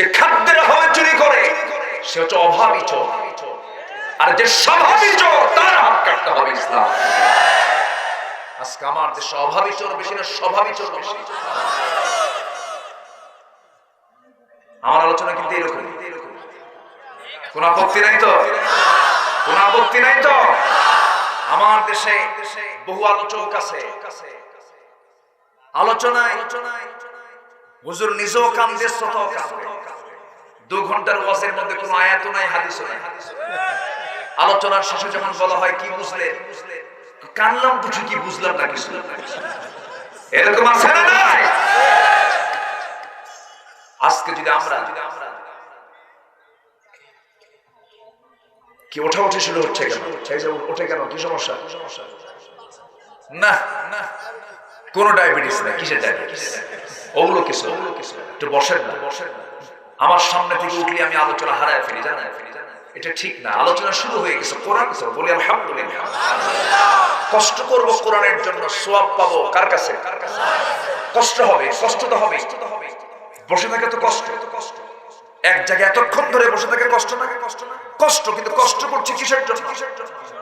যে খাদ্যের অভাবে চুরি করে, সে হচ্ছে অভাবী চোর। আর যে স্বভাবী চোর, তার হাত কাটতে হবে ইসলাম। আজকে আমার দেশে অভাবী চোর, বেশি না চোর বেশি। আমার আলোচনা কিন্তু এরকম। কোন আপত্তি নাই তো? কোন আপত্তি নাই তো? আমার দেশে বহু আলোচক আছে। আলোচনায় হুজুর নিজেও কান্দে শ্রোতাও কান্দে দু ঘণ্টার ওয়াজের মধ্যে কোনো আয়াত নাই হাদিস নাই। আলোচনার শেষে যখন বলা হয়, কি বুঝলেন কানলাম তো ঠিকই বুঝলাম না কিছু? এরকম আছে না নাই? আজকে যদি আমরা কি ওঠা উঠে শুরু হচ্ছে কেন? ওঠে কেন? কি সমস্যা? না না কোন ডায়াবেটিস না কিসের ডায়াবেটিস ওগুলো কিছু একটু বসেন না। আমার সামনে থেকে উঠলে আমি আলোচনা হারায় ফেলি জানা এটা ঠিক না। আলোচনা শুরু হয়ে গেছে, কোরআন বলি আলহামদুলিল্লাহ। কষ্ট করব কোরআনের জন্য, সোয়াব পাবো কার কাছে? কষ্ট হবে, কষ্ট তো হবে। বসে থাকে তো কষ্ট। এক জায়গায় এতক্ষণ ধরে বসে থাকে কষ্ট না? কষ্ট কষ্ট কিন্তু কষ্ট করছে কিসের জন্য?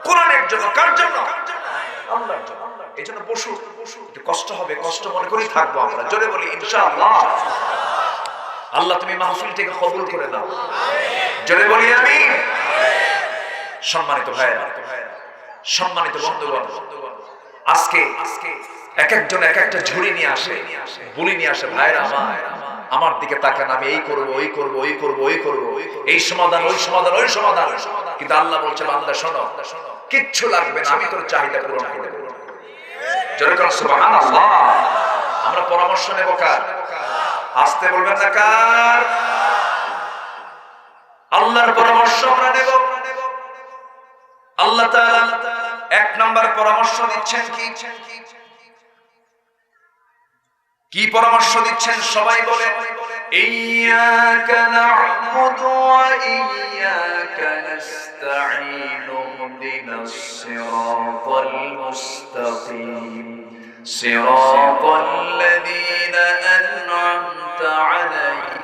কোরআনের জন্য, কার জন্য? আল্লাহর জন্য। এই জন্য বসু একটু কষ্ট হবে, কষ্ট মনে করেই থাকব আমরা। জোরে বলি, ইনশাআল্লাহ। আল্লাহ, তুমি মাহফিলটাকে কবুল করে দাও জোরে বলি আমি সম্মানিত ভাইরা সম্মানিত বন্ধুগণ, আজকে এক একজন, এক একটা ঝুড়ি নিয়ে আসে, বুলি নিয়ে আসে, ভাইরা, আমার আমার দিকে তাকান, আমি এই করব, ওই করব ওই করব ওই করব, এই সমাধান, ওই সমাধান ওই সমাধান। কিন্তু আল্লাহ বলছে, বান্দা, শোনো, কিচ্ছু লাগবে না, আমি তোর চাহিদা পূরণ করে দেবো। আমরা পরামর্শ নেব কার? আসতে বলবেন না কার? আল্লাহর পরামর্শ আমরা নেব। আল্লাহ এক নাম্বার পরামর্শ দিচ্ছেন কি? কি পরামর্শ দিচ্ছেন সবাই বলেন। ইয়্যাকা না'বুদু ওয়া عليه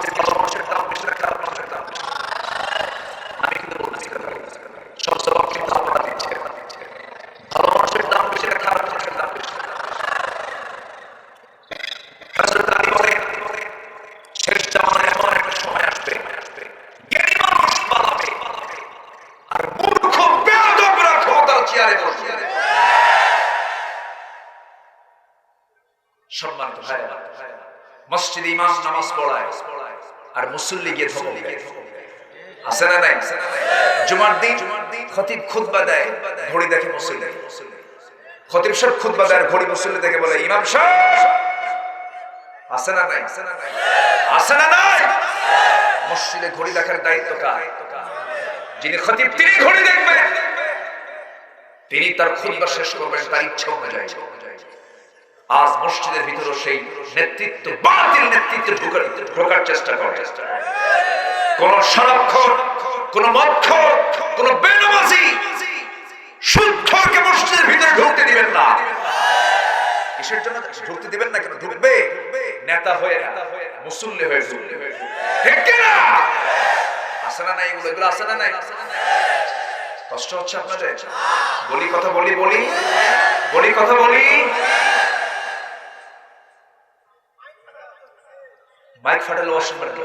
আমাদের ভালোবাসার সম্মানিত ভাই মসজিদে ইমাম নামাজ পড়ায়। আর মুসল্লি গিয়ে ধমক দেয়। আছে না নাই? জুমার দিন খতিব খুতবা দেয়, ঘড়ি দেখে মুসল্লি। খতিব সাহেব খুতবা দেয় ঘড়ি মুসল্লি দেখে বলে, ইমাম সাহেব, আছে না নাই? আছে না নাই? মসজিদে ঘড়ি দেখার দায়িত্ব কার? যিনি খতিব, তিনি ঘড়ি দেখবেন। তিনি তার খুতবা শেষ করবেন, তার ইচ্ছা অনুযায়ী। আজ মসজিদের ভিতরে সেই নেতৃত্ব, বাতিল নেতৃত্বে ঢোকার ঢোকার চেষ্টা করে। কোন সারাক্ষর কোন মক্ষর কোন বেনবাসী সুক্ষরকে মসজিদের ভিতরে ঢুকতে দিবেন না। কিসের জন্য ঢুকতে দিবেন না ঢুকবে। নেতা হয়ে হয়ে কষ্ট হচ্ছে আপনাদের? বলি কথা বলি বলি। বলি কথা বলি। মাইক ফাটালে অসম্মান কি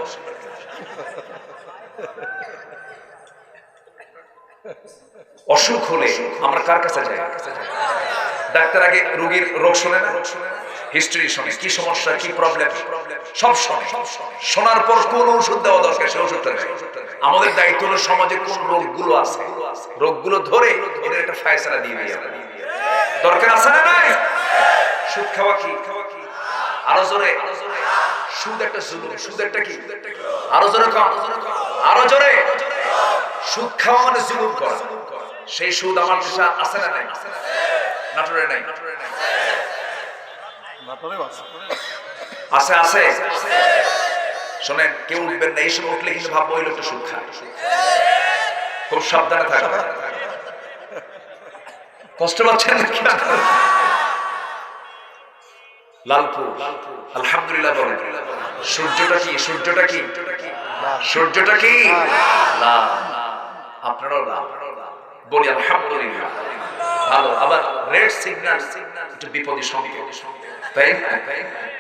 অসুখ হলে আমরা কার কাছে যাই? ডাক্তার আগে রোগীর রোগ শুনে না? হিস্ট্রি শুনে। কি সমস্যা, কি প্রবলেম সব শোনে। শোনার পর কোন ওষুধ দেওয়া দরকার সেই ওষুধটা দেয় আমাদের দায়িত্ব হলো সমাজে কোন রোগগুলো আছে। রোগগুলো ধরে এদের একটা ফায়সালা দিয়ে দিয়ে। দরকার আছে না নাই? সুদ খাওয়া কি? খাওয়া আরও জোরে। সুদ একটা জুলুম সুদ একটা কি? আরও জোরে কম আরও জোরে। সুদ খাওয়া মানে জুলুম করা। সেই সুদ আমার দেশে আছে না নাই? নাটোরে নাই? আছে। আছে শোনেন কেউ উঠবেন না এই সময় উঠলে কিন্তু ভাববো ওই লোকটা সুদ খায়। খুব সাবধানে থাকবে কষ্ট পাচ্ছেন নাকি? লালপুর। আলহামদুলিল্লাহ বলেন। সূর্যটা কি? সূর্যটা কি? সূর্যটা কি? লাল বলি আলহামদুলিল্লাহ। ভালো। আবার রেড একটু বিপদী সংকেত। তাই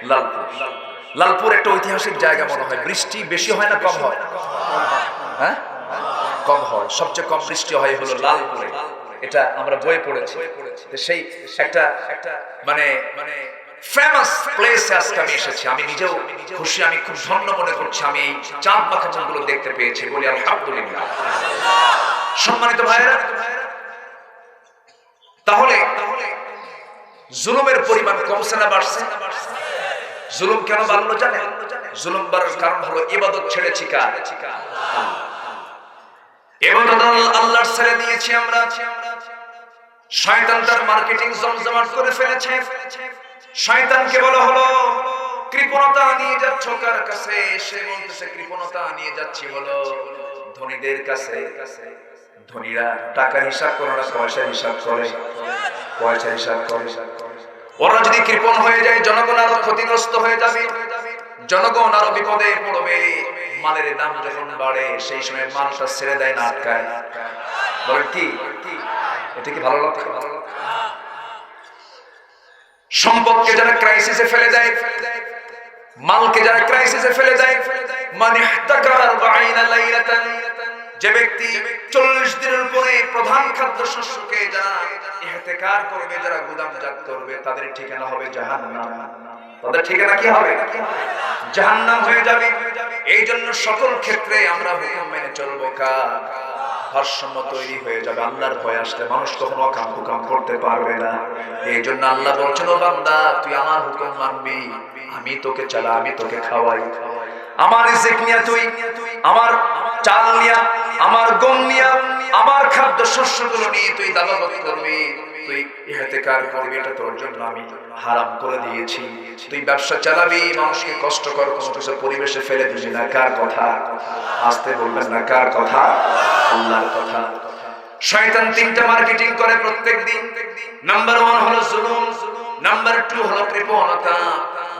লালপুর। লালপুর একটা ঐতিহাসিক জায়গা মনে হয়। বৃষ্টি বেশি হয় না কম হয়? হ্যাঁ? কম হয়। সবচেয়ে কম বৃষ্টি হয় হলো লালপুরে। এটা আমরা বয়ে পড়েছি। সেই একটা একটা মানে মানে ফেমাস প্লেসে আজকে আমি এসেছি। আমি নিজেও খুশি, আমি খুব ধন্য মনে করছি। আমি এই চাঁদ মাখা চাঁদগুলো দেখতে পেয়েছি বলি আলহামদুলিল্লাহ। সম্মানিত তাহলে তাহলে জুলুমের পরিমাণ কমছে না বাড়ছে? জুলুম কেন বাড়লো জানে জুলুম বাড়ার কারণ হলো ইবাদত ছেড়েছি কার? ইবাদত আল্লাহর ছেড়ে দিয়েছি আমরা। শয়তান তার মার্কেটিং জমজমাট করে ফেলেছে। শয়তানকে বলা হলো, কৃপণতা নিয়ে যাচ্ছ কার কাছে? সে বলতেছে, কৃপণতা নিয়ে যাচ্ছি হলো ধনীদের কাছে। ধনীরা টাকার হিসাব করে না পয়সার হিসাব করে। পয়সার হিসাব করে। ওরা যদি কৃপণ হয়ে যায়, জনগণ আরও ক্ষতিগ্রস্ত হয়ে যাবে। জনগণ আরও বিপদে পড়বে। মালের দাম যখন বাড়ে, সেই সময় মালটা ছেড়ে দেয় না, আটকায়। বলেন কি? এটা কি ভালো লক্ষ্য ভালো লক্ষ্য সম্পদকে যারা ক্রাইসিসে ফেলে দেয়, মালকে যারা ক্রাইসিসে ফেলে দেয় মানে যে ব্যক্তি চল্লিশ দিনের উপরে প্রধান খাদ্য শস্যকে যারা করবে যারা করবে, তাদের ঠিকানা হবে তাদের ঠিকানা কি হবে? জাহান্নাম হয়ে যাবে। এই জন্য সকল ক্ষেত্রে আমরা হুকুম মেনে চলবো কার? ভারসাম্য তৈরি হয়ে যাবে, আল্লাহর ভয় আসলে মানুষ কখনো অকাম কুকাম করতে পারবে না। এই জন্য আল্লাহ বলছেন, ও বান্দা, তুই আমার হুকুম মানবি, আমি তোকে চালা, আমি তোকে খাওয়াই। আমার রিজিক নিয়ে তুই, আমার চাল নিয়া, আমার গম নিয়া, আমার খাদ্য শস্যগুলো নিয়ে তুই দাবাবাদ করবি। তুই ইহতেকার করবি এটা তোর জন্য আমি হারাম করে দিয়েছি। তুই ব্যবসা চালাবি, মানুষকে কষ্টকর কোনো কিছু পরিবেশে ফেলে দিবি না। কার কথা? আসতে বলবেন না, কার কথা? আল্লাহর কথা। শয়তান তিনটা মার্কেটিং করে প্রত্যেক দিন। নাম্বার ওয়ান হলো জুলুম, নাম্বার টু হলো কৃপণতা,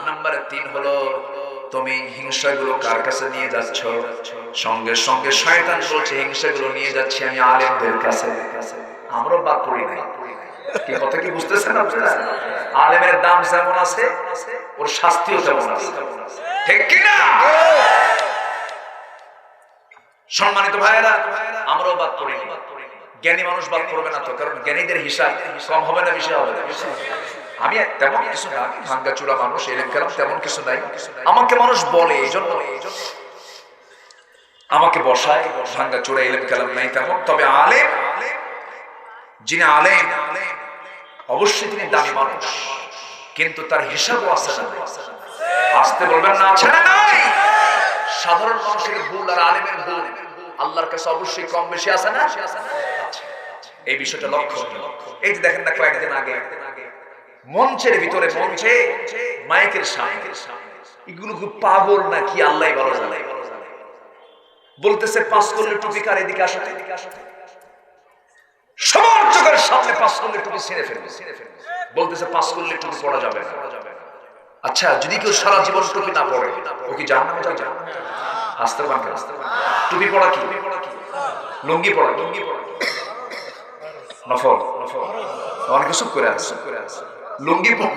নাম্বার তিন হলো তুমি হিংসাগুলো কার কাছে নিয়ে যাচ্ছ? সঙ্গে সঙ্গে শয়তান বলছে, হিংসাগুলো নিয়ে যাচ্ছি আমি আলেমদের কাছে। আমরাও বাদ পড়ি নাই। কি কথা কি বুঝতেছেন আপনারা? আলেমের দাম যেমন আছে, ওর শাস্তিও তেমন আছে। ঠিক কিনা? সম্মানিত ভাইয়েরা, আমরাও বাদ পড়িনি। জ্ঞানী মানুষ বাদ পড়বে না তো, কারণ জ্ঞানীদের হিসাব কম হবে না বেশি হবে? আমি তেমন কিছু না ভাঙ্গা চূড়া মানুষ এলেন কালাম তেমন কিছু নাই। আমাকে মানুষ বলে, এই জন্য। এই জন্য আমাকে বসায় ভাঙ্গা চূড়া এলেন কালাম নাই তেমন। তবে আলেম, যিনি আলেম অবশ্যই তিনি দামি মানুষ। কিন্তু তার হিসাবও আছে না আসতে বলবেন না আছে নাই! সাধারণ মানুষের ভুল আর আলেমের ভুল, আল্লাহর কাছে অবশ্যই কম বেশি আছে না? এই বিষয়টা লক্ষ্য এই যে দেখেন না, কয়েকদিন আগে মঞ্চের ভিতরে মঞ্চে মাইকের সামনে। এগুলো কি পাগল না কি আল্লাহ বলতেছে পাস করলে টুপি কার এদিকে আসো এদিকে আসো? সামনে পাস করলে টুপি ছিঁড়ে ফেলবে। বলতেছে, পাস করলে টুপি পড়া যাবে আচ্ছা যদি কেউ সারা জীবন টুপি না পড়ে, ও কি জান না জান আসতে পারবে টুপি পড়া কি? লুঙ্গি পড়া লুঙ্গি পড়া নফল। নফল অনেকে চুপ করে আছে। লুঙ্গি পড়া